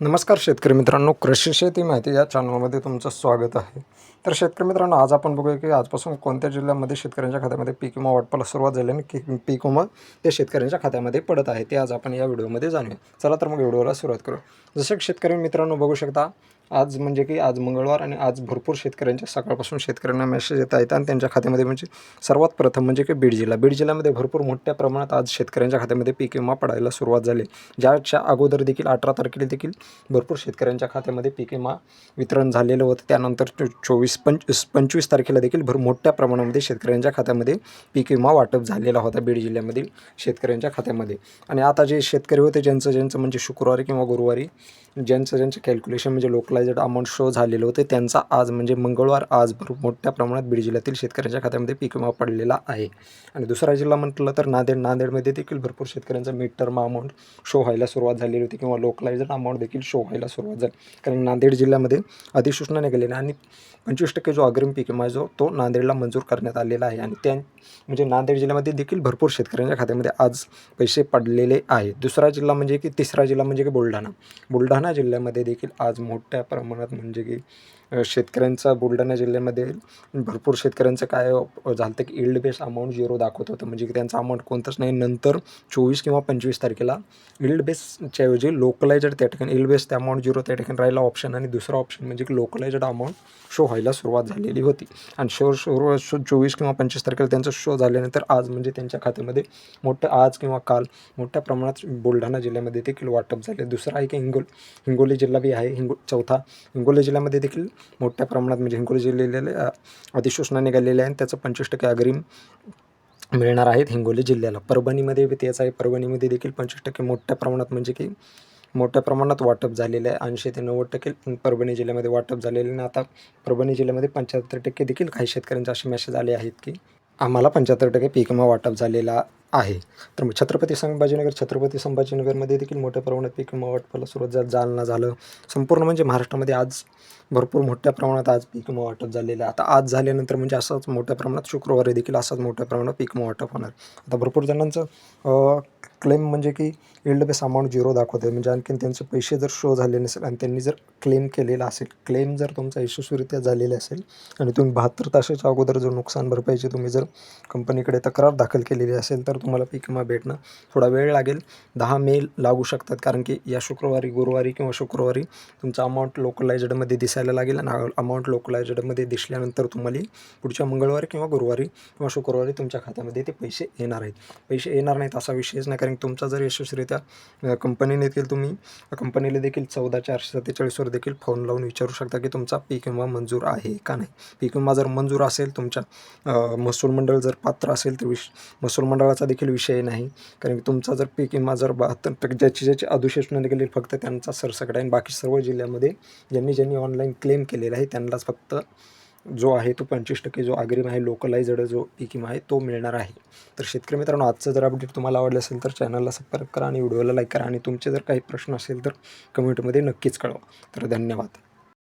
नमस्कार शेतकरी मित्रांनो कृषी शेती माहिती या चॅनलमध्ये तुमचं स्वागत आहे. तर शेतकरी मित्रांनो आज आपण बघूया की आजपासून कोणत्या जिल्ह्यामध्ये शेतकऱ्यांच्या खात्यामध्ये पीक विमा वाटपाला सुरुवात झाली आणि की पीक विमा ते शेतकऱ्यांच्या खात्यामध्ये पडत आहे ते आज आपण या व्हिडिओमध्ये जाणूया. चला तर मग व्हिडिओला सुरुवात करू जसे शेतकरी मित्रांनो बघू शकता आज म्हणजे की आज मंगळवार आणि आज भरपूर शेतकऱ्यांच्या सकाळपासून शेतकऱ्यांना मेसेज येत आहेत आणि त्यांच्या खात्यामध्ये म्हणजे सर्वात प्रथम म्हणजे की बीड जिल्हा. बीड जिल्ह्यामध्ये भरपूर मोठ्या प्रमाणात आज शेतकऱ्यांच्या खात्यामध्ये पीक विमा पडायला सुरुवात झाली. ज्याच्या अगोदर देखील अठरा तारखेला देखील भरपूर शेतकऱ्यांच्या खात्यामध्ये पीक विमा वितरण झालेलं होतं. त्यानंतर चो- चोवीस पंच पंचवीस तारखेला देखील भर मोठ्या प्रमाणामध्ये शेतकऱ्यांच्या खात्यामध्ये पीक विमा वाटप झालेला होता बीड जिल्ह्यामधील शेतकऱ्यांच्या खात्यामध्ये. आणि आता जे शेतकरी होते ज्यांचं ज्यांचं म्हणजे शुक्रवारी किंवा गुरुवारी ज्यांचं ज्यांचं कॅल्क्युलेशन म्हणजे लोकला लोकलायझड अमाऊंट शो झालेलं होतं त्यांचा आज म्हणजे मंगळवार आज भरपूर मोठ्या प्रमाणात बीड जिल्ह्यातील शेतकऱ्यांच्या खात्यामध्ये पीक विमा पडलेला आहे. आणि दुसरा जिल्हा म्हटलं तर नांदेड. नांदेडमध्ये देखील भरपूर शेतकऱ्यांचा मिड टर्म अमाऊंट शो व्हायला सुरुवात झालेली होती किंवा लोकलायझड अमाऊंट देखील शो व्हायला सुरुवात झाली. कारण नांदेड जिल्ह्यामध्ये अधिसूचना निघालेली आणि पंचवीस टक्के जो अग्रिम पीक विमा जो तो नांदेडला मंजूर करण्यात आलेला आहे. आणि त्या म्हणजे नांदेड जिल्ह्यामध्ये देखील भरपूर शेतकऱ्यांच्या खात्यामध्ये आज पैसे पडलेले आहेत. दुसरा जिल्हा म्हणजे की तिसरा जिल्हा म्हणजे की बुलढाणा. बुलढाणा जिल्ह्यामध्ये देखील आज मोठ्या प्रमाणात म्हणजे की शेतकऱ्यांचा बुलढाणा जिल्ह्यामध्ये भरपूर शेतकऱ्यांचं काय झालं होतं की इल्ड बेस अमाऊंट झिरो दाखवत होतं. म्हणजे की त्यांचा अमाऊंट कोणतंच नाही. नंतर चोवीस किंवा पंचवीस तारखेला इल्ड बेसच्या ऐवजी लोकलायझड त्या ठिकाणी इल्ड बेस त्या अमाऊंट झिरो त्या ठिकाणी राहिला ऑप्शन आणि दुसरा ऑप्शन म्हणजे की लोकलायझड अमाऊंट शो व्हायला सुरुवात झालेली होती. आणि शो शो शो चोवीस किंवा पंचवीस तारखेला त्यांचा शो झाल्यानंतर आज म्हणजे त्यांच्या खात्यामध्ये मोठं आज किंवा काल मोठ्या प्रमाणात बुलढाणा जिल्ह्यामध्ये देखील वाटप झाले. दुसरा आहे की हिंगोल हिंगोली जिल्हा बी आहे. हिंगो चौथा हिंगोली जिल्ह्यामध्ये देखील मोठ्या प्रमाणात म्हणजे हिंगोली जिल्ह्याला अधिसूचना गेलेले आहे आणि त्याचं पंचवीस टक्के अग्रिम मिळणार आहेत हिंगोली जिल्ह्याला. परभणीमध्ये बी तेच आहे. परभणीमध्ये देखील पंचवीस टक्के मोठ्या प्रमाणात म्हणजे की मोठ्या प्रमाणात वाटप झालेलं आहे. ऐंशी ते नव्वद टक्के परभणी जिल्ह्यामध्ये वाटप झालेलं आहे. आणि आता परभणी जिल्ह्यामध्ये पंच्याहत्तर टक्के देखील काही शेतकऱ्यांचे असे मेसेज आले आहेत की आम्हाला पंच्याहत्तर टक्के पीकमा वाटप झालेला आहे. तर मग छत्रपती संभाजीनगर छत्रपती संभाजीनगरमध्ये देखील मोठ्या प्रमाणात पीक विमा वाटपाला सुरुवात झाली जालना झालं. संपूर्ण म्हणजे महाराष्ट्रामध्ये आज भरपूर मोठ्या प्रमाणात आज पीक विमा वाटप झालेलं आहे. आता आज झाल्यानंतर म्हणजे असंच मोठ्या प्रमाणात शुक्रवारी देखील असंच मोठ्या प्रमाणात पीक विमा वाटप होणार. आता भरपूर जणांचं क्लेम म्हणजे की इल्ड बेस अमाऊंट झिरो दाखवते म्हणजे आणखीन त्यांचे पैसे जर शो झाले नसेल आणि त्यांनी जर क्लेम केलेला असेल क्लेम जर तुमचा यशस्वीरित्या झालेला असेल आणि तुम्ही बहात्तर तासाच्या अगोदर जर नुकसान भरपाईची तुम्ही जर कंपनीकडे तक्रार दाखल केलेली असेल तर तुम्हाला पीक विमा भेटणं थोडा वेळ लागेल. दहा मे लागू शकतात कारण की या शुक्रवारी गुरुवारी किंवा शुक्रवारी तुमचा अमाऊंट लोकलायझडमध्ये दिसायला लागेल आणि अमाऊंट लोकलायझडमध्ये दिसल्यानंतर तुम्हाला पुढच्या मंगळवारी किंवा गुरुवारी किंवा शुक्रवारी तुमच्या खात्यामध्ये ते पैसे येणार आहेत. पैसे येणार नाहीत असा विषयच नाही कारण कारण तुमचा जर यशस्वीरित्या कंपनीने देखील तुम्ही कंपनीला देखील चौदा चारशे सत्तेचाळीसवर देखील फोन लावून विचारू शकता की तुमचा पीक विमा मंजूर आहे का नाही. पीक विमा जर मंजूर असेल तुमच्या महसूल मंडळ जर पात्र असेल तर विश महसूल मंडळाचा देखील विषय नाही. कारण की तुमचा जर पीक विमा जर बहात्तर ज्याची ज्याची अधिसूचना निघाली फक्त त्यांचा सरसकट आहे. आणि बाकी सर्व जिल्ह्यामध्ये ज्यांनी ज्यांनी ऑनलाईन क्लेम केलेला आहे त्यांनाच फक्त जो आहे तो पंचवीस टक्के जो अग्रिम आहे लोकलाइजड जो पीक आहे तो मिळणार आहे. तर शेतकरी मित्रांनो आजचं जर अपडेट तुम्हाला आवडलं असेल तर चॅनलला सबस्क्राईब करा आणि व्हिडिओला लाईक करा. आणि तुमचे जर काही प्रश्न असेल तर कमेंटमध्ये नक्कीच कळवा. तर धन्यवाद.